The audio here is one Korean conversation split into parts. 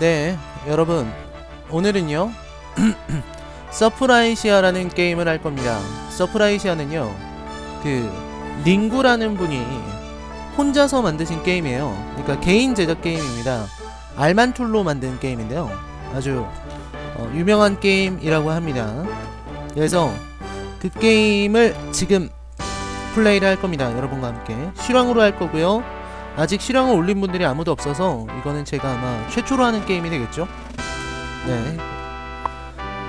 네, 여러분. 오늘은요. 서프라이시아라는 게임을 할 겁니다. 서프라이시아는요. 그 링구라는 분이 혼자서 만드신 게임이에요. 그러니까 개인 제작 게임입니다. 알만 툴로 만든 게임인데요. 아주 어, 유명한 게임이라고 합니다. 그래서 그 게임을 지금 플레이를 할 겁니다. 여러분과 함께 실황으로 할 거고요. 아직 실황을 올린 분들이 아무도 없어서 이거는 제가 아마 최초로 하는 게임이 되겠죠. 네.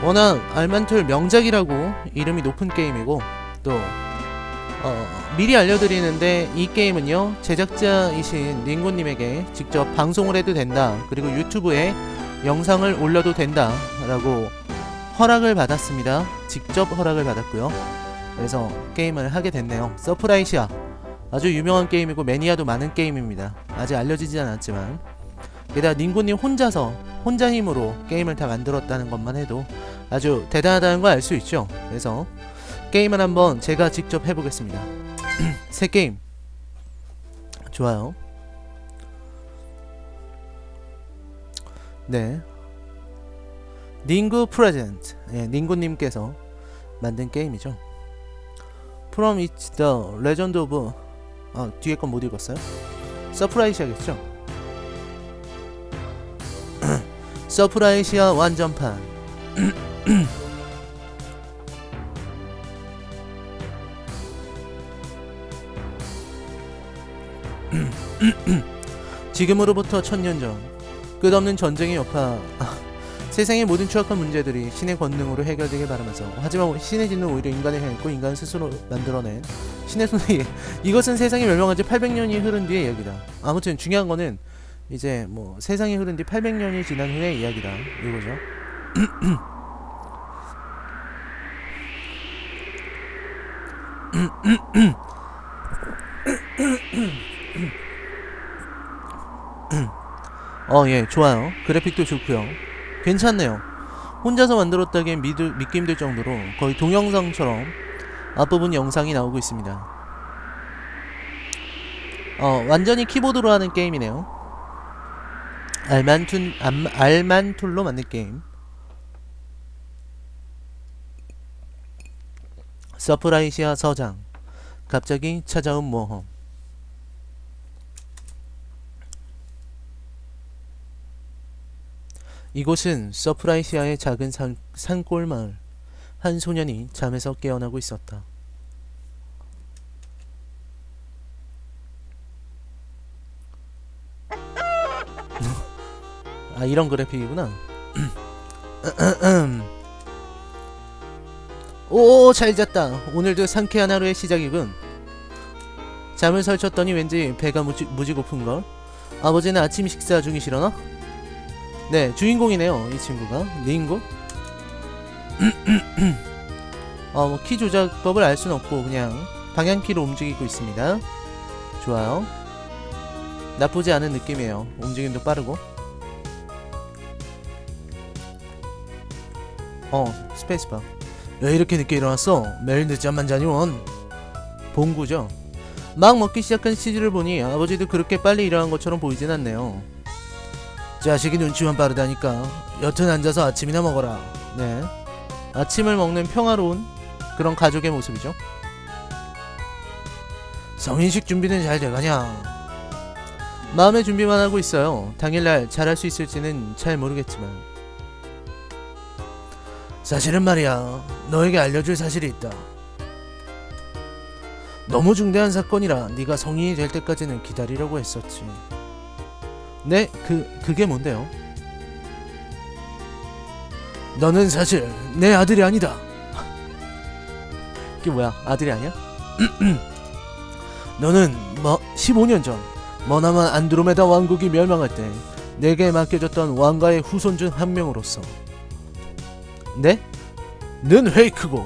워낙 알만툴 명작이라고 이름이 높은 게임이고 또 어, 미리 알려드리는데 이 게임은요 제작자이신 링고님에게 직접 방송을 해도 된다. 그리고 유튜브에 영상을 올려도 된다 라고 허락을 받았습니다. 직접 허락을 받았고요. 그래서 게임을 하게 됐네요. 서프라이시아 아주 유명한 게임이고 매니아도 많은 게임입니다 아직 알려지지 않았지만 게다가 링고님 혼자서 혼자 힘으로 게임을 다 만들었다는 것만 해도 아주 대단하다는 걸 알 수 있죠 그래서 게임을 한번 제가 직접 해보겠습니다. 새 게임. 좋아요. 네. 닝구 프레젠트. 예, 닝구님께서 만든 게임이죠. From It's the Legend of 아 뒤에 건 못 읽었어요? 서프라이시아겠죠? 서프라이시아 완전판. 지금으로부터 천년 전 끝없는 전쟁의 여파 세상의 모든 추악한 문제들이 신의 권능으로 해결되길 바라면서 하지만 신의 진은 오히려 인간을 향했고 인간 스스로 만들어낸 신의 손에 이것은 세상이 멸망한 지 800년이 흐른 뒤의 이야기다 아무튼 중요한 거는 이제 뭐 세상이 흐른 뒤 800년이 지난 후의 이야기다 이거죠 어, 예, 좋아요. 그래픽도 좋고요. 괜찮네요. 혼자서 만들었다기엔 믿을, 믿기 힘들 정도로 거의 동영상처럼 앞부분 영상이 나오고 있습니다. 어, 완전히 키보드로 하는 게임이네요. 알만툴, 알, 알만툴로 만든 게임. 서프라이시아 서장. 갑자기 찾아온 모험. 이곳은 서프라이시아의 작은 산, 산골 마을. 한 소년이 잠에서 깨어나고 있었다. 아 이런 그래픽이구나. 오, 잘 잤다. 오늘도 상쾌한 하루의 시작이군. 잠을 설쳤더니 왠지 배가 무지, 무지 고픈걸. 아버지는 아침 식사 중이시려나? 네, 주인공이네요. 이 친구가 링고. 어, 뭐 키 조작법을 알 수는 없고 그냥 방향키로 움직이고 있습니다. 좋아요. 나쁘지 않은 느낌이에요. 움직임도 빠르고. 어, 스페이스바. 왜 이렇게 늦게 일어났어? 매일 늦잠만 자니 원. 봉구죠. 막 먹기 시작한 치즈를 보니 아버지도 그렇게 빨리 일어난 것처럼 보이진 않네요. 자식이 눈치만 빠르다니까. 여튼 앉아서 아침이나 먹어라. 네. 아침을 먹는 평화로운 그런 가족의 모습이죠. 성인식 준비는 잘 돼가냐? 마음의 준비만 하고 있어요. 당일날 잘할 수 있을지는 잘 모르겠지만. 사실은 말이야. 너에게 알려줄 사실이 있다. 너무 중대한 사건이라 네가 성인이 될 때까지는 기다리려고 했었지. 네, 그 그게 뭔데요? 너는 사실 내 아들이 아니다. 이게 뭐야? 아들이 아니야? 너는 뭐 15년 전 머나먼 안드로메다 왕국이 멸망할 때 내게 맡겨졌던 왕가의 후손 중 한 명으로서 네? 는 페이크고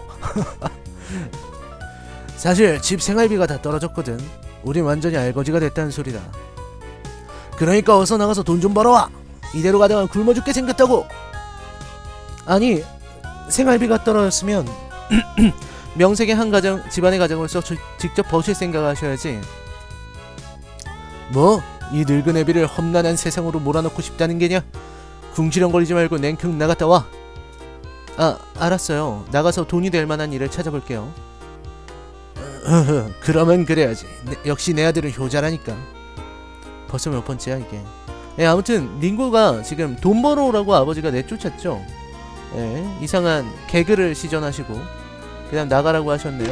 사실 집 생활비가 다 떨어졌거든 우린 완전히 알거지가 됐다는 소리다 그러니까 어서 나가서 돈 좀 벌어와 이대로 가다가 굶어 죽게 생겼다고 아니 생활비가 떨어졌으면 명색의 한 가정 집안의 써 주- 직접 버실 생각을 하셔야지 뭐? 이 늙은 애비를 험난한 세상으로 몰아넣고 싶다는 게냐? 궁시렁거리지 말고 냉큼 나갔다 와. 아, 알았어요. 나가서 돈이 될 만한 일을 찾아볼게요. 그러면 그래야지. 내- 역시 내 아들은 효자라니까. 벌써 몇 번째야 이게. 예, 아무튼 링고가 지금 돈 벌어오라고 아버지가 내쫓았죠. 예, 이상한 개그를 시전하시고 그다음 나가라고 하셨네요.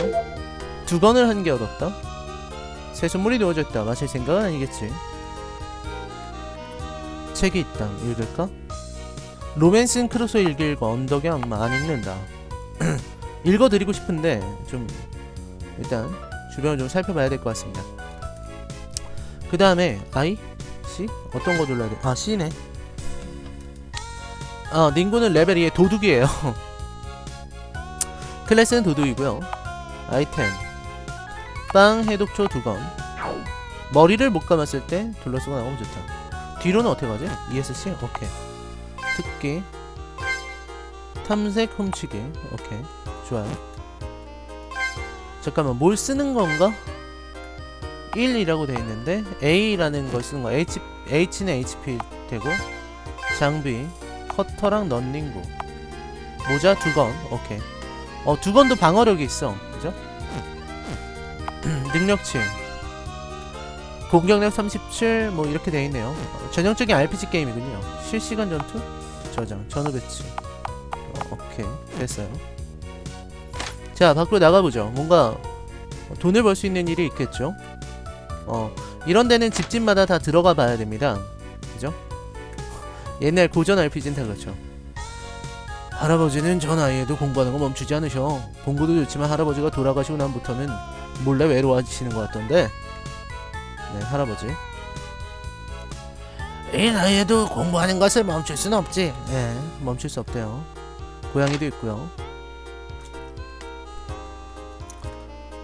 두 건을 한 게 얻었다. 새 선물이 놓여져 있다. 마실 생각은 아니겠지. 책이 있다. 읽을까? 로맨스는 크루소 읽어 언덕의 악마 안 읽는다. 읽어드리고 싶은데 좀 일단 주변을 좀 살펴봐야 될 것 같습니다. 그 다음에 I, C 어떤 거 눌러야 돼? 아 C네. 아 닝구는 레벨 2의 도둑이에요. 클래스는 도둑이고요. 아이템 빵 해독초 두건 머리를 못 감았을 때 둘러쓰고 나오면 좋다. 뒤로는 어떻게 가지? ESC 오케이. 특기 탐색 훔치기 오케이 좋아요. 잠깐만 뭘 쓰는 건가? 1이라고 돼 있는데 A라는 걸 쓰는 거 H H는 HP 되고 장비 커터랑 넌닝구 모자 두건 오케이. 어 두건도 방어력이 있어. 그죠? 능력치. 공격력 37 뭐 이렇게 돼 있네요. 어, 전형적인 RPG 게임이군요. 실시간 전투? 저장 전후 배치. 어, 오케이. 됐어요. 자 밖으로 나가보죠. 뭔가 돈을 벌 수 있는 일이 있겠죠? 어 이런 데는 집집마다 다 들어가 봐야 됩니다 옛날 고전 RPG는 다 그렇죠. 할아버지는 저 나이에도 공부하는 거 멈추지 않으셔. 공부도 좋지만 할아버지가 돌아가시고 난부터는 몰래 외로워지시는 것 같던데. 네 할아버지. 이 나이에도 공부하는 것을 멈출 순 없지. 예 멈출 수 없대요. 고양이도 있고요.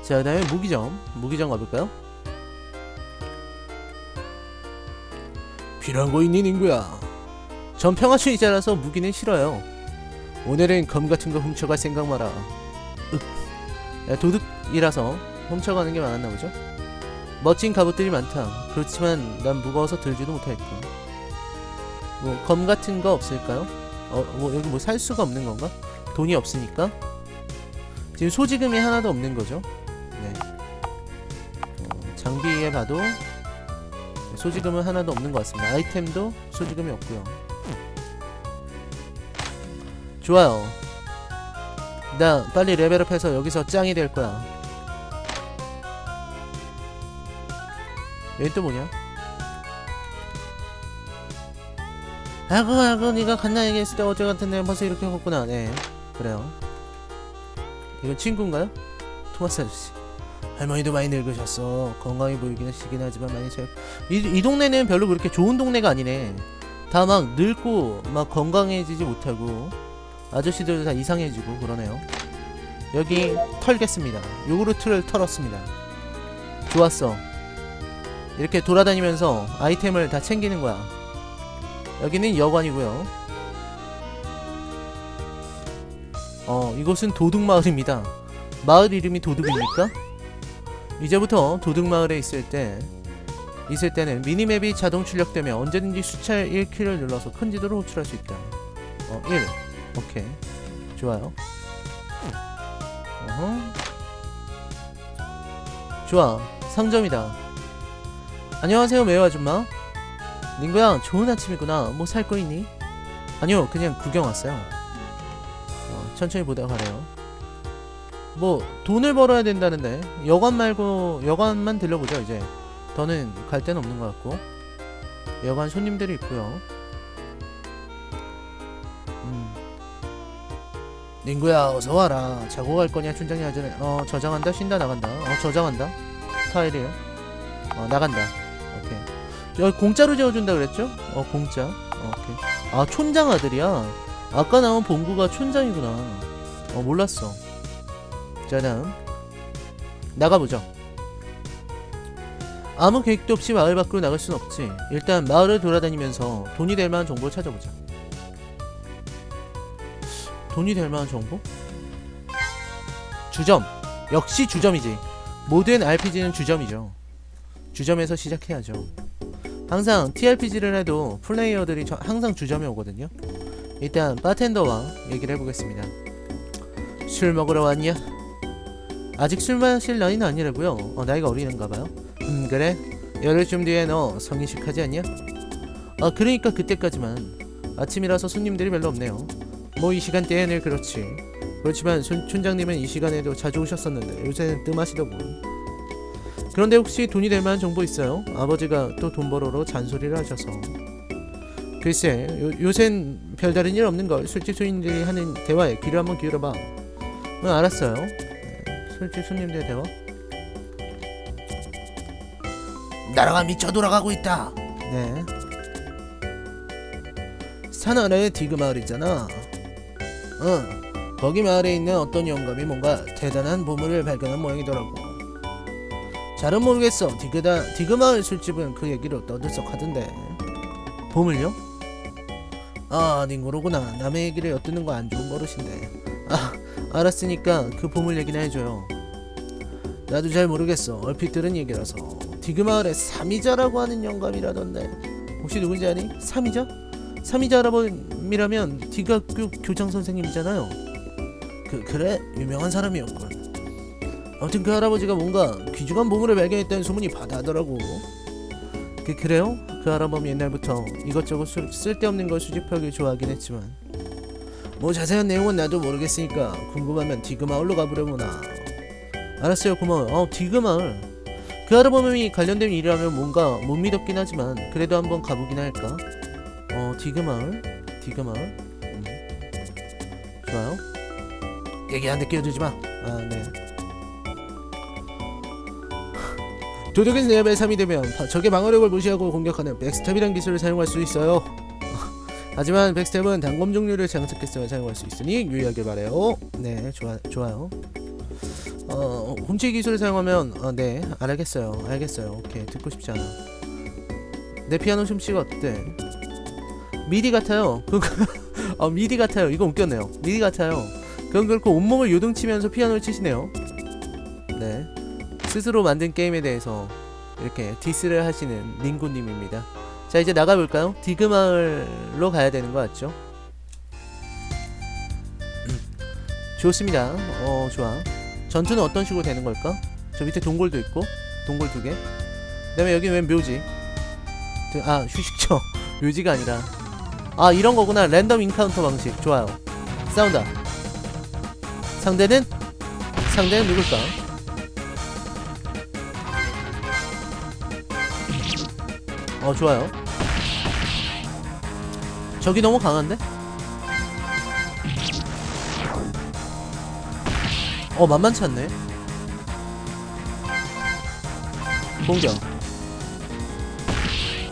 자 그다음에 무기점. 무기점 가볼까요? 필요한 거 있니 닝구야 전 평화주의자라서 무기는 싫어요 오늘은 검 같은 거 훔쳐갈 생각 마라 윽. 야, 도둑이라서 훔쳐가는 게 많았나 보죠 멋진 갑옷들이 많다 그렇지만 난 무거워서 들지도 못하겠고 뭐 검 같은 거 없을까요? 어, 뭐 여기 뭐 살 수가 없는 건가? 돈이 없으니까 지금 소지금이 하나도 없는 거죠 네. 어, 장비에 봐도 소지금은 하나도 없는 것 같습니다. 아이템도 소지금이 없고요. 좋아요. 나 빨리 레벨업해서 여기서 짱이 될 거야. 얘또 뭐냐? 아이고 아이고 네가 갓나 얘기했을 때 어제 같은데 벌써 이렇게 컸구나. 네 그래요. 이건 친구인가요? 토마스 아저씨. 할머니도 많이 늙으셨어. 건강해 보이기는 시긴 하지만 많이 잘. 이, 이 동네는 별로 그렇게 좋은 동네가 아니네. 다막 늙고 막 건강해지지 못하고 아저씨들도 다 이상해지고 그러네요. 여기 털겠습니다. 요구르트를 털었습니다. 좋았어. 이렇게 돌아다니면서 아이템을 다 챙기는 거야. 여기는 여관이고요. 어, 이곳은 도둑 마을입니다. 마을 이름이 도둑입니까? 이제부터 도둑마을에 있을 때 있을 때는 미니맵이 자동 출력되며 언제든지 수찰 1키를 눌러서 큰 지도를 호출할 수 있다. 어, 1. 오케이. 좋아요. 어허. 좋아. 상점이다. 안녕하세요, 매우 아줌마. 닝구야, 좋은 아침이구나. 뭐 살 거 있니? 아니요, 그냥 구경 왔어요. 어, 천천히 보다가 가래요. 뭐 돈을 벌어야 된다는데 여관 말고 여관만 들려보죠 이제 더는 갈 데는 없는 것 같고 여관 손님들이 있고요 닝구야 어서 와라. 자고 갈 거냐 춘장이 하전에 어 저장한다? 쉰다 나간다. 어 저장한다? 타일이에요? 어 나간다. 오케이. 여기 공짜로 재워준다 그랬죠? 어 공짜. 어, 오케이. 아 촌장 아들이야? 아까 나온 봉구가 촌장이구나. 어 몰랐어. 자 다음 나가보죠. 아무 계획도 없이 마을 밖으로 나갈 순 없지. 일단 마을을 돌아다니면서 돈이 될 만한 정보를 찾아보자 돈이 될 만한 정보? 주점 역시 주점이지 모든 RPG는 주점이죠 주점에서 시작해야죠 항상 TRPG를 해도 플레이어들이 저- 항상 주점에 오거든요. 일단 바텐더와 얘기를 해보겠습니다. 술 먹으러 왔냐? 아직 술 마실 나이는 아니라고요. 어, 나이가 어리는가봐요. 음 그래? 열흘쯤 뒤에 너 성인식 하지 않냐? 아 그러니까 그때까지만. 아침이라서 손님들이 별로 없네요. 뭐 이 시간대에 늘 그렇지. 그렇지만 손, 촌장님은 이 시간에도 자주 오셨었는데 요새는 뜸하시더군. 그런데 혹시 돈이 될 만한 정보 있어요? 아버지가 또 돈 벌어로 잔소리를 하셔서. 글쎄, 요, 요샌 별다른 일 없는 걸 술집 손님들이 하는 대화에 귀를 한번 기울여봐. 응, 알았어요. 네, 술집 손님들의 대화. 나라가 미쳐 돌아가고 있다. 네. 산 아래 디그 마을 있잖아. 응. 거기 마을에 있는 어떤 영감이 뭔가 대단한 보물을 발견한 모양이더라고. 잘은 모르겠어. 디그다 디그 마을 술집은 그 얘기를 떠들썩하던데. 보물요? 아, 닝고로구나. 남의 얘기를 엿듣는 거 안 좋은 버릇인데. 아, 알았으니까 그 보물 얘기나 해줘요. 나도 잘 모르겠어. 얼핏 들은 얘기라서. 디그 마을에 삼이자라고 하는 영감이라던데. 혹시 누군지 아니? 삼이자? 삼이자 할아버지라면 디가교 교장 선생님이잖아요. 그 그래 유명한 사람이었군. 아무튼 그 할아버지가 뭔가 귀중한 보물을 발견했다는 소문이 바다하더라고. 그 그래요? 그 할아버지 옛날부터 이것저것 수, 쓸데없는 걸 수집하길 좋아하긴 했지만 뭐 자세한 내용은 나도 모르겠으니까 궁금하면 디그 마을로 가보려구나. 알았어요 고마워요. 어 디그 마을. 그 할아버님이 관련된 일이라면 뭔가 못 믿었긴 하지만 그래도 한번 가보긴 할까. 어 디그 마을, 디그 마을. 음. 좋아요. 얘기하는데 끼어들지 마. 아 네. 도둑은 레벨 3이 되면 바- 적의 방어력을 무시하고 공격하는 백스텝이란 기술을 사용할 수 있어요. 하지만 백스텝은 단검 종류를 장착했으면 사용할 수 있으니 유의하길 바래요. 네, 좋아, 좋아요. 어, 훔치기 기술을 사용하면 어, 네, 알겠어요. 알겠어요. 오케이, 듣고 싶지 않아. 내 피아노 춤치가 어때? 미디 같아요. 어, 미디 같아요. 이거 웃겼네요. 미디 같아요. 그건 그렇고 온몸을 요동치면서 피아노를 치시네요. 네. 스스로 만든 게임에 대해서 이렇게 디스를 하시는 링고님입니다. 자 이제 나가볼까요? 디그마을로 가야 되는 거 같죠? 음. 좋습니다. 어 좋아. 전투는 어떤 식으로 되는 걸까? 저 밑에 동굴도 있고 동굴 두 개. 그 다음에 여기 웬 묘지? 그- 아 휴식처 묘지가 아니라 아 이런 거구나 랜덤 인카운터 방식 좋아요. 싸운다. 상대는 상대는 누굴까? 어 좋아요 적이 너무 강한데? 어 만만치 않네 공격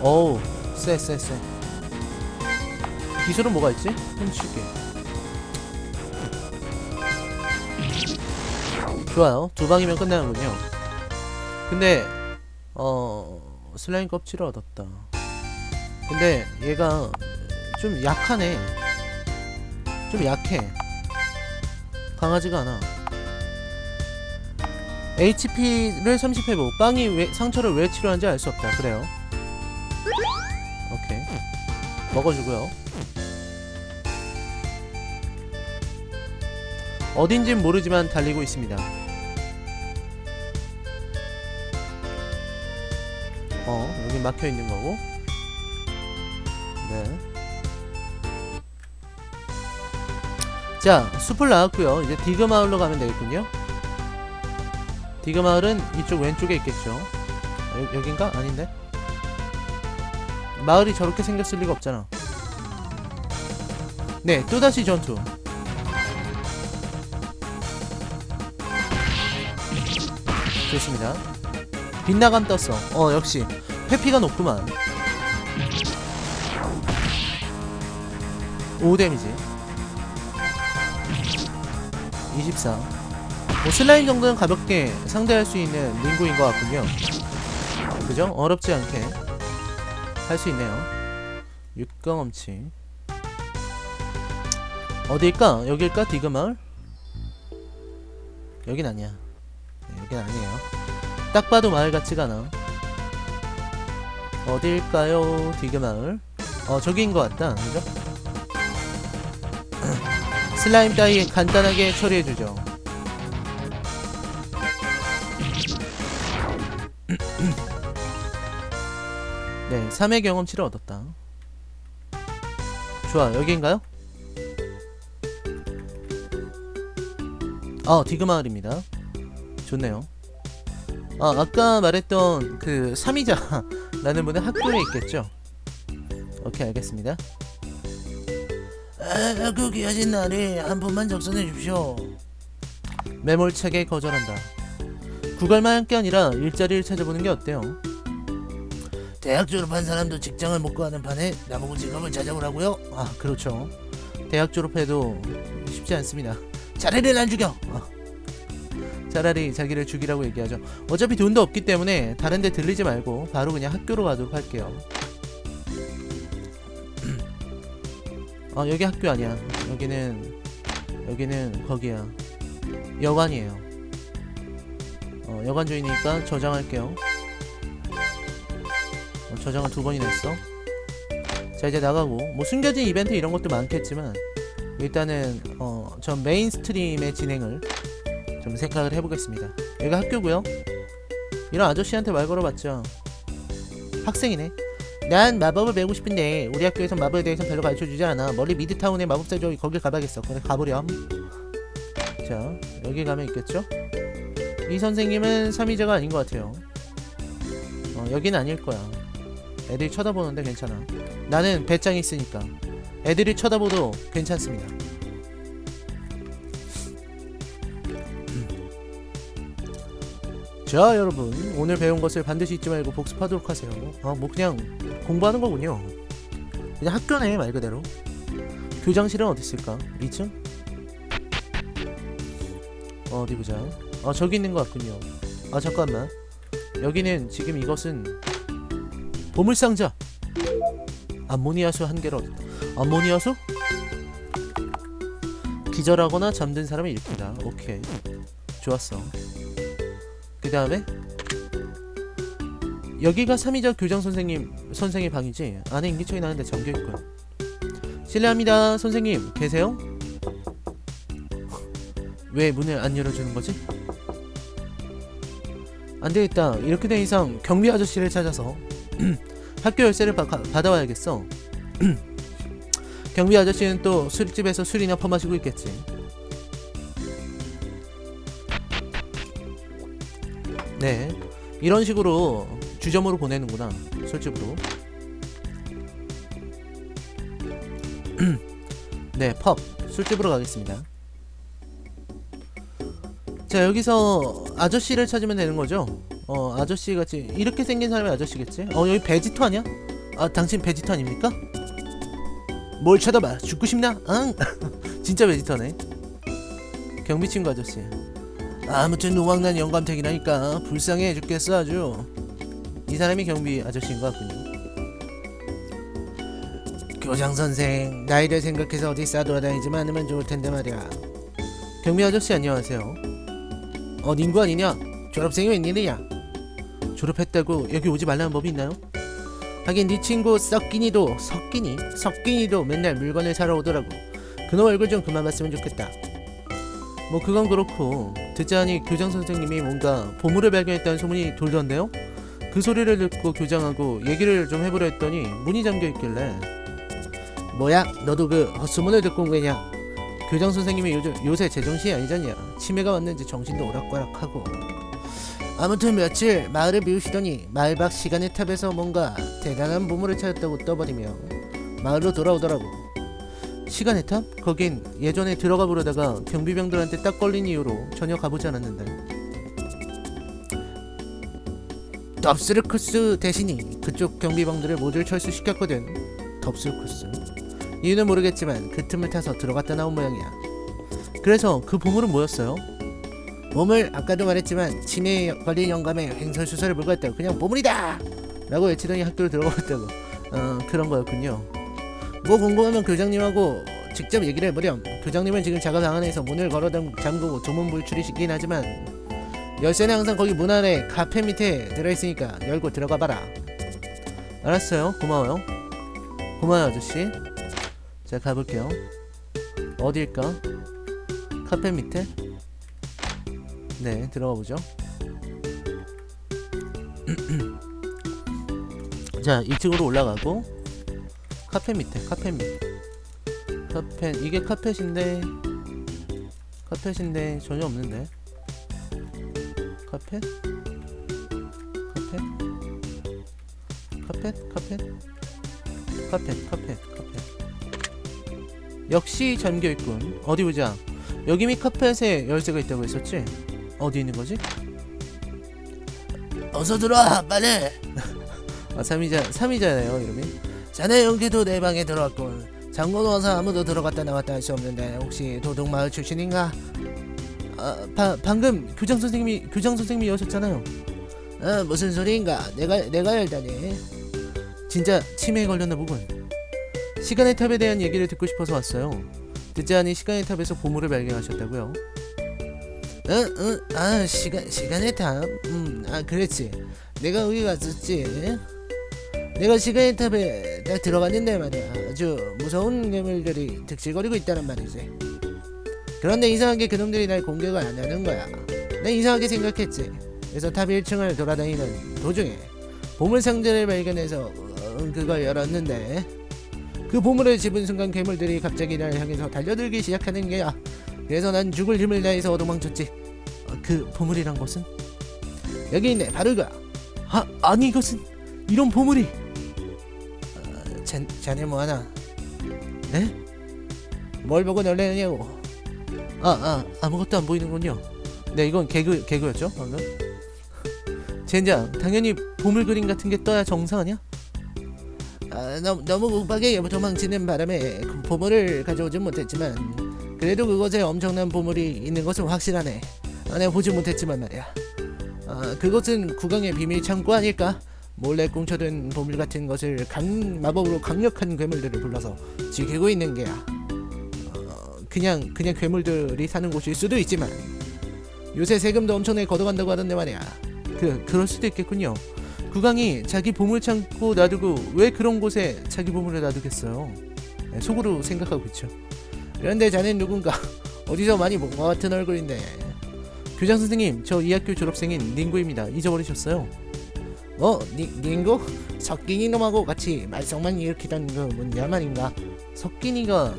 어우 쎄쎄쎄 기술은 뭐가 있지? 훔치기 좋아요 두 방이면 끝나는군요 근데 어 슬라임 껍질을 얻었다. 근데 얘가 좀 약하네. 좀 약해. 강하지가 않아. HP를 30회복. 빵이 왜, 상처를 왜 치료하는지 알 수 없다. 그래요. 오케이. 먹어주고요. 어딘진 모르지만 달리고 있습니다. 어, 여기 막혀 있는 거고. 네. 자, 숲을 나왔고요. 이제 디그 마을로 가면 되겠군요. 디그 마을은 이쪽 왼쪽에 있겠죠. 여, 여긴가? 아닌데? 마을이 저렇게 생겼을 리가 없잖아. 네, 또다시 전투. 좋습니다. 빛나감 떴어. 어 역시 회피가 높구만. 5 데미지. 24. 뭐 슬라임 정도는 가볍게 상대할 수 있는 링고인 것 같군요. 그죠? 어렵지 않게 할 수 있네요. 육경험치. 어디일까? 여길까? 디그마을? 여긴 아니야. 네, 여긴 아니에요. 딱 봐도 마을 같지가 않아. 어딜까요? 디그 마을. 어 저기인 것 같다. 그죠? 슬라임 따위 간단하게 처리해주죠. 네, 3회 경험치를 얻었다. 좋아, 여기인가요? 어, 디그 마을입니다. 좋네요. 아, 아까 말했던 그 3위자라는 분은 학교에 있겠죠? 오케이, 알겠습니다. 아, 거기 하신 날에 한 번만 접선해 주십시오. 매몰차게 거절한다. 구걸만 할 게 아니라 일자리를 찾아보는 게 어때요? 대학 졸업한 사람도 직장을 못 구하는 판에 나보고 직업을 찾아보라고요? 아 그렇죠. 대학 졸업해도 쉽지 않습니다. 자리를 안 죽여. 아. 차라리 자기를 죽이라고 얘기하죠. 어차피 돈도 없기 때문에 다른 데 들리지 말고 바로 그냥 학교로 가도록 할게요. 아 여기 학교 아니야. 여기는 여기는 거기야. 여관이에요. 어, 여관 주인이니까 저장할게요. 어, 저장을 두 번이나 했어. 자 이제 나가고 뭐 숨겨진 이벤트 이런 것도 많겠지만 일단은 어, 전 메인 스트림의 진행을 좀 생각을 해보겠습니다. 여기가 학교고요. 이런 아저씨한테 말 걸어봤죠. 학생이네. 난 마법을 배우고 싶은데 우리 학교에선 마법에 대해서 별로 가르쳐주지 않아. 멀리 미드타운의 마법사 저기 거길 가봐야겠어. 그래 가보렴. 자 여기 가면 있겠죠? 이 선생님은 3위자가 아닌 것 같아요. 어, 여긴 아닐 거야. 애들이 쳐다보는데 괜찮아. 나는 배짱이 있으니까. 애들이 쳐다보도 괜찮습니다. 자 여러분. 오늘 배운 것을 반드시 잊지 말고 복습하도록 하세요. 아뭐 그냥 공부하는 거군요. 그냥 학교네 말 그대로. 교장실은 어디 있을까? 2층? 어, 어디 보자. 아 저기 있는 것 같군요. 아 잠깐만. 여기는 지금 이것은 보물상자. 암모니아수 한 개를 암모니아수? 기절하거나 잠든 사람을 일으킨다. 오케이. 좋았어 그 다음에 여기가 3위자 교장 선생님 선생의 방이지? 안에 인기척이 나는데 잠겨있고요 실례합니다 선생님. 계세요? 왜 문을 안 열어주는 거지? 안되겠다. 이렇게 된 이상 경비 아저씨를 찾아서 학교 열쇠를 바, 가- 받아와야겠어. 경비 아저씨는 또 술집에서 술이나 퍼마시고 있겠지 네. 이런 식으로 주점으로 보내는구나 술집으로. 네 펍 술집으로 가겠습니다. 자 여기서 아저씨를 찾으면 되는 거죠? 어 아저씨 같이 이렇게 생긴 사람이 아저씨겠지? 어 여기 베지터 아니야? 아 당신 베지터 아닙니까? 뭘 쳐다봐. 죽고 싶나? 응? 진짜 베지터네. 경비 친구 아저씨 아무튼 노왕난 영감택이라니까 불쌍해 죽겠어 아주. 이 사람이 경비 아저씨인 것 같군요. 교장 선생 나이를 생각해서 어디 싸돌아다니지 않으면 좋을 텐데 말이야. 경비 아저씨 안녕하세요. 어 닌구 아니냐? 졸업생이 웬일이야? 졸업했다고 여기 오지 말라는 법이 있나요? 하긴 네 친구 썩기니도 썩기니 썩기니도 맨날 물건을 사러 오더라고. 그놈 얼굴 좀 그만 봤으면 좋겠다 뭐 그건 그렇고 듣자하니 교장 선생님이 뭔가 보물을 발견했다는 소문이 돌던데요? 그 소리를 듣고 교장하고 얘기를 좀 해보려 했더니 문이 잠겨 있길래 뭐야? 너도 그 헛소문을 듣고 온 거냐? 교장 선생님이 요즘 요새 제정신이 아니잖냐? 치매가 왔는지 정신도 오락가락하고. 아무튼 며칠 마을을 비우시더니 마을 밖 시간의 탑에서 뭔가 대단한 보물을 찾았다고 떠버리며 마을로 돌아오더라고 시간의 탑? 거긴 예전에 들어가 보려다가 경비병들한테 딱 걸린 이유로 전혀 가보지 않았는데 덥스르쿠스 대신이 그쪽 경비병들을 모두 철수시켰거든 덥스르쿠스 이유는 모르겠지만 그 틈을 타서 들어갔다 나온 모양이야 그래서 그 보물은 뭐였어요? 보물 아까도 말했지만 치매에 걸린 영감에 횡설 수설을 불과했다고 그냥 보물이다! 라고 외치더니 학교를 들어갔다고 어 그런 거였군요 뭐 궁금하면 교장님하고 직접 얘기를 해보렴. 교장님은 지금 자가 방 안에서 문을 걸어 잠- 잠그고 조문 불출이시긴 하지만 열쇠는 항상 거기 문 안에 카페 밑에 들어있으니까 열고 들어가 봐라. 알았어요. 고마워요. 고마워요, 아저씨. 자, 가볼게요. 어딜까? 카페 밑에? 네, 들어가 보죠. 자, 2층으로 올라가고 카페 밑에, 카페 밑. 카페 이게 카펫인데 카펫인데 전혀 없는데. 카펫? 카펫? 카펫? 카펫? 카펫, 카펫, 카펫. 역시 잠겨 있군. 어디 보자. 여기 밑 카펫에 열쇠가 있다고 했었지? 어디 있는 거지? 어서 들어와, 빨리. 아, 삼이자, 삼이자네요, 이름이. 자네 여기도 내 방에 들어왔군. 잠궈 놓아서 아무도 들어갔다 나왔다 할 수 없는데 혹시 도둑 마을 출신인가? 아, 바, 방금 교장 선생님이 교장 선생님이 여셨잖아요. 아, 무슨 소리인가? 내가 내가 열다니. 진짜 치매에 걸렸나 보군. 시간의 탑에 대한 얘기를 듣고 싶어서 왔어요. 듣지 않니 시간의 탑에서 보물을 발견하셨다고요? 응, 응, 아 시간 시간의 탑, 음, 아 그랬지. 내가 여기 갔었지. 내가 시간의 탑에 딱 들어갔는데 말이야. 아주 무서운 괴물들이 득실거리고 있다는 말이지. 그런데 이상하게 그놈들이 날 공격을 안 하는 거야. 난 이상하게 생각했지. 그래서 탑 1층을 돌아다니는 도중에 보물 상자를 발견해서 어, 그걸 열었는데 그 보물을 집은 순간 괴물들이 갑자기 날 향해서 달려들기 시작하는 게야. 그래서 난 죽을 힘을 다해서 도망쳤지. 어, 그 보물이란 것은 여기 있네. 이거야. 아 아니 이것은 이런 보물이. 어, 자, 자네 뭐하나? 에? 뭘 보고 놀래느냐고? 아, 아, 아무것도 안 보이는군요. 네, 이건 개그, 개그였죠, 방금? 젠장, 당연히 보물 그림 같은 게 떠야 정상 아니야? 아, 너무, 너무 급하게 도망치는 바람에 그 보물을 가져오진 못했지만, 그래도 그곳에 엄청난 보물이 있는 것은 확실하네. 아, 내가 보지 못했지만 말이야. 아, 그곳은 국왕의 비밀 창고 아닐까? 몰래 꽁쳐둔 보물 같은 것을 강, 마법으로 강력한 괴물들을 불러서 지키고 있는 게야. 어, 그냥 그냥 괴물들이 사는 곳일 수도 있지만 요새 세금도 엄청나게 걷어간다고 하던데 말이야. 그 그럴 수도 있겠군요. 국왕이 자기 보물 창고 놔두고 왜 그런 곳에 자기 보물을 놔두겠어요? 네, 속으로 생각하고 있죠. 그런데 자넨 누군가 어디서 많이 본것 같은 얼굴인데. 교장 선생님, 저 이 학교 졸업생인 닝구입니다. 잊어버리셨어요? 어, 니, 닝구? 석기니 놈하고 같이 말썽만 일으키던 그 문제 말인가? 석기니가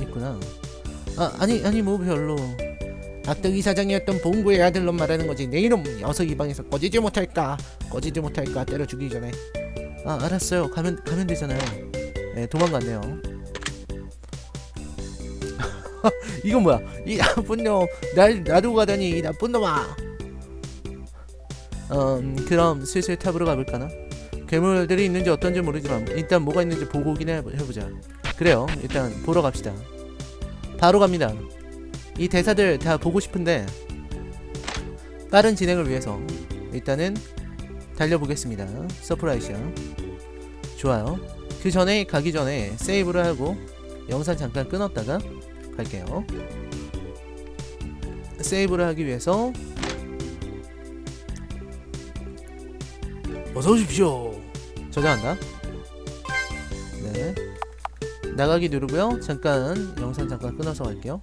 있구나. 아, 아니, 아니 뭐 별로. 악덕이 사장이었던 봉구의 아들로 말하는 거지. 내 이름 어서 이 방에서 꺼지지 못할까? 꺼지지 못할까? 때려 죽이기 전에. 아, 알았어요. 가면 가면 되잖아요. 네, 도망갔네요. 이건 뭐야? 이 나쁜 놈, 날 놔두고 가다니 이 나쁜 놈아. 음, 그럼 슬슬 탑으로 가볼까나? 괴물들이 있는지 어떤지 모르지만 일단 뭐가 있는지 보고 오긴 해- 해보자. 그래요. 일단 보러 갑시다. 바로 갑니다. 이 대사들 다 보고 싶은데 빠른 진행을 위해서 일단은 달려보겠습니다. 서프라이즈야. 좋아요. 그 전에 가기 전에 세이브를 하고 영상 잠깐 끊었다가 갈게요. 세이브를 하기 위해서 어서 오십시오. 저장한다. 네. 나가기 누르고요. 잠깐 영상 잠깐 끊어서 갈게요.